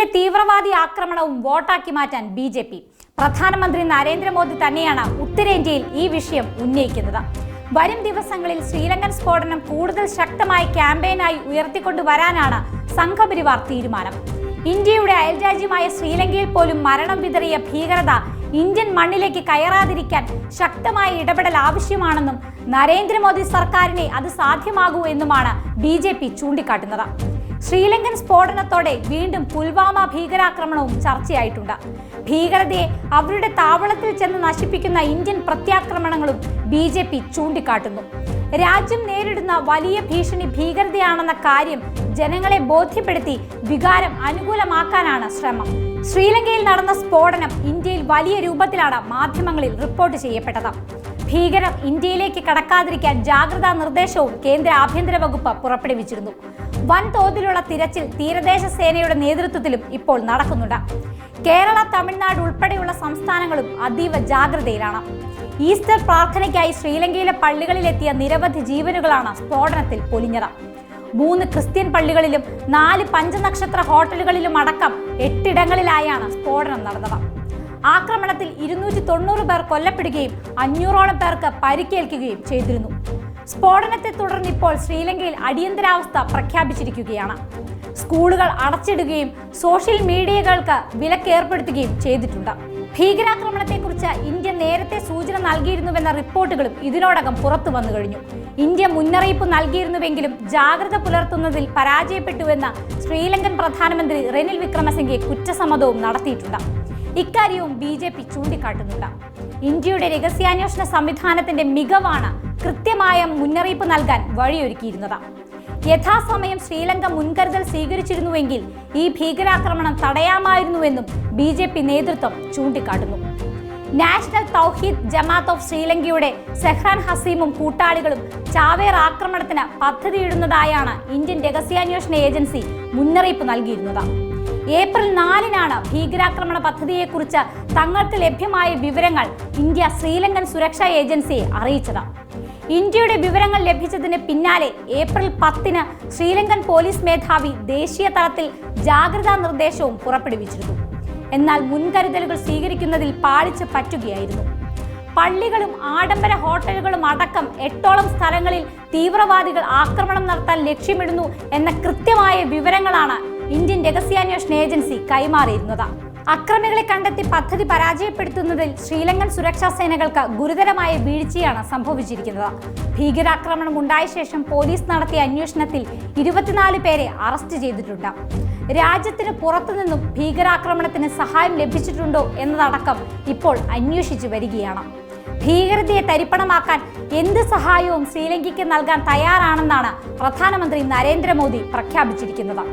ശ്രീലങ്കയിലെ തീവ്രവാദി ആക്രമണവും വോട്ടാക്കി മാറ്റാൻ ബി ജെ പി. പ്രധാനമന്ത്രി നരേന്ദ്രമോദി തന്നെയാണ് ഉത്തരേന്ത്യയിൽ ഈ വിഷയം ഉന്നയിക്കുന്നത്. വരും ദിവസങ്ങളിൽ ശ്രീലങ്കൻ സ്ഫോടനം കൂടുതൽ ശക്തമായ ക്യാമ്പയിനായി ഉയർത്തിക്കൊണ്ടുവരാനാണ് സംഘപരിവാർ തീരുമാനം. ഇന്ത്യയുടെ അയൽരാജ്യമായ ശ്രീലങ്കയിൽ പോലും മരണം വിതറിയ ഭീകരത ഇന്ത്യൻ മണ്ണിലേക്ക് കയറാതിരിക്കാൻ ശക്തമായ ഇടപെടൽ ആവശ്യമാണെന്നും നരേന്ദ്രമോദി സർക്കാരിനെ അത് സാധ്യമാകൂ എന്നുമാണ് ബി ചൂണ്ടിക്കാട്ടുന്നത്. ശ്രീലങ്കൻ സ്ഫോടനത്തോടെ വീണ്ടും പുൽവാമ ഭീകരാക്രമണവും ചർച്ചയായിട്ടുണ്ട്. ഭീകരതയെ അവരുടെ താവളത്തിൽ ചെന്ന് നശിപ്പിക്കുന്ന ഇന്ത്യൻ പ്രത്യാക്രമണങ്ങളും ബി ജെ പി ചൂണ്ടിക്കാട്ടുന്നു. രാജ്യം നേരിടുന്ന വലിയ ഭീഷണി ഭീകരതയാണെന്ന കാര്യം ജനങ്ങളെ ബോധ്യപ്പെടുത്തി വികാരം അനുകൂലമാക്കാനാണ് ശ്രമം. ശ്രീലങ്കയിൽ നടന്ന സ്ഫോടനം ഇന്ത്യയിൽ വലിയ രൂപത്തിലാണ് മാധ്യമങ്ങളിൽ റിപ്പോർട്ട് ചെയ്യപ്പെട്ടത്. ഭീകരം ഇന്ത്യയിലേക്ക് കടക്കാതിരിക്കാൻ ജാഗ്രതാ നിർദ്ദേശവും കേന്ദ്ര ആഭ്യന്തര വകുപ്പ് പുറപ്പെടുവിച്ചിരുന്നു. വൻതോതിലുള്ള തിരച്ചിൽ തീരദേശ സേനയുടെ നേതൃത്വത്തിലും ഇപ്പോൾ നടക്കുന്നുണ്ട്. കേരള തമിഴ്നാട് ഉൾപ്പെടെയുള്ള സംസ്ഥാനങ്ങളും അതീവ ജാഗ്രതയിലാണ്. ഈസ്റ്റർ പ്രാർത്ഥനയ്ക്കായി ശ്രീലങ്കയിലെ പള്ളികളിലെത്തിയ നിരവധി ജീവനുകളാണ് സ്ഫോടനത്തിൽ പൊലിഞ്ഞത്. മൂന്ന് ക്രിസ്ത്യൻ പള്ളികളിലും നാല് പഞ്ചനക്ഷത്ര ഹോട്ടലുകളിലും അടക്കം എട്ടിടങ്ങളിലായാണ് സ്ഫോടനം നടന്നത്. ആക്രമണത്തിൽ ഇരുന്നൂറ്റി തൊണ്ണൂറ് പേർ കൊല്ലപ്പെടുകയും അഞ്ഞൂറോളം പേർക്ക് പരിക്കേൽക്കുകയും ചെയ്തിരുന്നു. സ്ഫോടനത്തെ തുടർന്ന് ഇപ്പോൾ ശ്രീലങ്കയിൽ അടിയന്തരാവസ്ഥ പ്രഖ്യാപിച്ചിരിക്കുകയാണ്. സ്കൂളുകൾ അടച്ചിടുകയും സോഷ്യൽ മീഡിയകൾക്ക് വിലക്കേർപ്പെടുത്തുകയും ചെയ്തിട്ടുണ്ട്. ഭീകരാക്രമണത്തെക്കുറിച്ച് ഇന്ത്യ നേരത്തെ സൂചന നൽകിയിരുന്നുവെന്ന റിപ്പോർട്ടുകളും ഇതിനോടകം പുറത്തു വന്നു കഴിഞ്ഞു. ഇന്ത്യ മുന്നറിയിപ്പ് നൽകിയിരുന്നുവെങ്കിലും ജാഗ്രത പുലർത്തുന്നതിൽ പരാജയപ്പെട്ടുവെന്ന് ശ്രീലങ്കൻ പ്രധാനമന്ത്രി റെനിൽ വിക്രമസിംഗെ കുറ്റസമ്മതവും നടത്തിയിട്ടുണ്ട്. ഇക്കാര്യവും ബി ജെ പി ചൂണ്ടിക്കാട്ടുന്നുണ്ട്. ഇന്ത്യയുടെ രഹസ്യാന്വേഷണ സംവിധാനത്തിന്റെ മികവാണ് കൃത്യമായ മുന്നറിയിപ്പ് നൽകാൻ വഴിയൊരുക്കിയിരുന്നത്. യഥാസമയം ശ്രീലങ്ക മുൻകരുതൽ സ്വീകരിച്ചിരുന്നുവെങ്കിൽ ഈ ഭീകരാക്രമണം തടയാമായിരുന്നുവെന്നും ബി ജെ പി നേതൃത്വം ചൂണ്ടിക്കാട്ടുന്നു. നാഷണൽ തൗഹീദ് ജമാത്ത് ഓഫ് ശ്രീലങ്കയുടെ സെഹ്റാൻ ഹസീമും കൂട്ടാളികളും ചാവേർ ആക്രമണത്തിന് പദ്ധതിയിടുന്നതായാണ് ഇന്ത്യൻ രഹസ്യാന്വേഷണ ഏജൻസി മുന്നറിയിപ്പ് നൽകിയിരുന്നത്. ഏപ്രിൽ നാലിനാണ് ഭീകരാക്രമണ പദ്ധതിയെക്കുറിച്ച് തങ്ങൾക്ക് ലഭ്യമായ വിവരങ്ങൾ ഇന്ത്യ ശ്രീലങ്കൻ സുരക്ഷാ ഏജൻസിയെ അറിയിച്ചത് ഇന്ത്യയുടെ വിവരങ്ങൾ ലഭിച്ചതിന് പിന്നാലെ ഏപ്രിൽ പത്തിന് ശ്രീലങ്കൻ പോലീസ് മേധാവി ദേശീയ തലത്തിൽ ജാഗ്രതാ നിർദ്ദേശവും പുറപ്പെടുവിച്ചിരുന്നു. എന്നാൽ മുൻകരുതലുകൾ സ്വീകരിക്കുന്നതിൽ പാളിച്ച് പറ്റുകയായിരുന്നു. പള്ളികളും ആഡംബര ഹോട്ടലുകളും അടക്കം എട്ടോളം സ്ഥലങ്ങളിൽ തീവ്രവാദികൾ ആക്രമണം നടത്താൻ ലക്ഷ്യമിടുന്നു എന്ന കൃത്യമായ വിവരങ്ങളാണ് ഇന്ത്യൻ രഹസ്യാന്വേഷണ ഏജൻസി കൈമാറിയിരുന്നത്. അക്രമികളെ കണ്ടെത്തി പദ്ധതി പരാജയപ്പെടുത്തുന്നതിൽ ശ്രീലങ്കൻ സുരക്ഷാ സേനകൾക്ക് ഗുരുതരമായ വീഴ്ചയാണ് സംഭവിച്ചിരിക്കുന്നത്. ഭീകരാക്രമണം ഉണ്ടായ ശേഷം പോലീസ് നടത്തിയ അന്വേഷണത്തിൽ ഇരുപത്തിനാല് പേരെ അറസ്റ്റ് ചെയ്തിട്ടുണ്ട്. രാജ്യത്തിന് പുറത്തുനിന്നും ഭീകരാക്രമണത്തിന് സഹായം ലഭിച്ചിട്ടുണ്ടോ എന്നതടക്കം ഇപ്പോൾ അന്വേഷിച്ചു വരികയാണ്. ഭീകരതയെ തരിപ്പണമാക്കാൻ എന്ത് സഹായവും ശ്രീലങ്കയ്ക്ക് നൽകാൻ തയ്യാറാണെന്നാണ് പ്രധാനമന്ത്രി നരേന്ദ്രമോദി പ്രഖ്യാപിച്ചിരിക്കുന്നത്.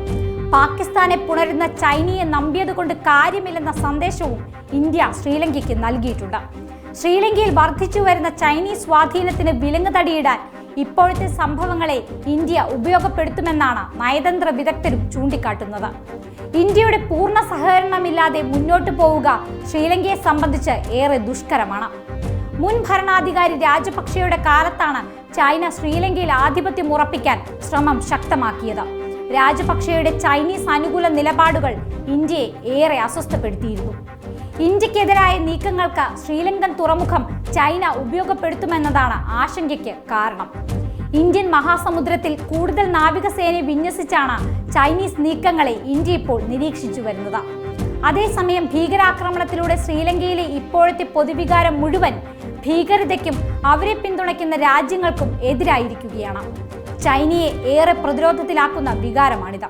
പാകിസ്ഥാനെ പുണരുന്ന ചൈനയെ നമ്പിയതുകൊണ്ട് കാര്യമില്ലെന്ന സന്ദേശവും ഇന്ത്യ ശ്രീലങ്കയ്ക്ക് നൽകിയിട്ടുണ്ട്. ശ്രീലങ്കയിൽ വർദ്ധിച്ചു വരുന്ന ചൈനീസ് സ്വാധീനത്തിന് വിലങ്ങ് തടിയിടാൻ ഇപ്പോഴത്തെ സംഭവങ്ങളെ ഇന്ത്യ ഉപയോഗപ്പെടുത്തുമെന്നാണ് നയതന്ത്ര വിദഗ്ധരും ചൂണ്ടിക്കാട്ടുന്നത്. ഇന്ത്യയുടെ പൂർണ സഹകരണമില്ലാതെ മുന്നോട്ടു പോവുക ശ്രീലങ്കയെ സംബന്ധിച്ച് ഏറെ ദുഷ്കരമാണ്. മുൻ ഭരണാധികാരി രാജപക്ഷയുടെ കാലത്താണ് ചൈന ശ്രീലങ്കയിൽ ആധിപത്യം ഉറപ്പിക്കാൻ ശ്രമം ശക്തമാക്കിയത്. രാജപക്ഷയുടെ ചൈനീസ് അനുകൂല നിലപാടുകൾ ഇന്ത്യയെ ഏറെ അസ്വസ്ഥപ്പെടുത്തിയിരുന്നു. ഇന്ത്യക്കെതിരായ നീക്കങ്ങൾക്ക് ശ്രീലങ്കൻ തുറമുഖം ചൈന ഉപയോഗപ്പെടുത്തുമെന്നതാണ് ആശങ്കയ്ക്ക് കാരണം. ഇന്ത്യൻ മഹാസമുദ്രത്തിൽ കൂടുതൽ നാവികസേനയെ വിന്യസിച്ചാണ് ചൈനീസ് നീക്കങ്ങളെ ഇന്ത്യ ഇപ്പോൾ നിരീക്ഷിച്ചു വരുന്നത്. അതേസമയം ഭീകരാക്രമണത്തിലൂടെ ശ്രീലങ്കയിലെ ഇപ്പോഴത്തെ പൊതുവികാരം മുഴുവൻ ഭീകരതയ്ക്കും അവരെ പിന്തുണയ്ക്കുന്ന രാജ്യങ്ങൾക്കും എതിരായിരിക്കുകയാണ്. ചൈനയെ ഏറെ പ്രതിരോധത്തിലാക്കുന്ന വികാരമാണിത്.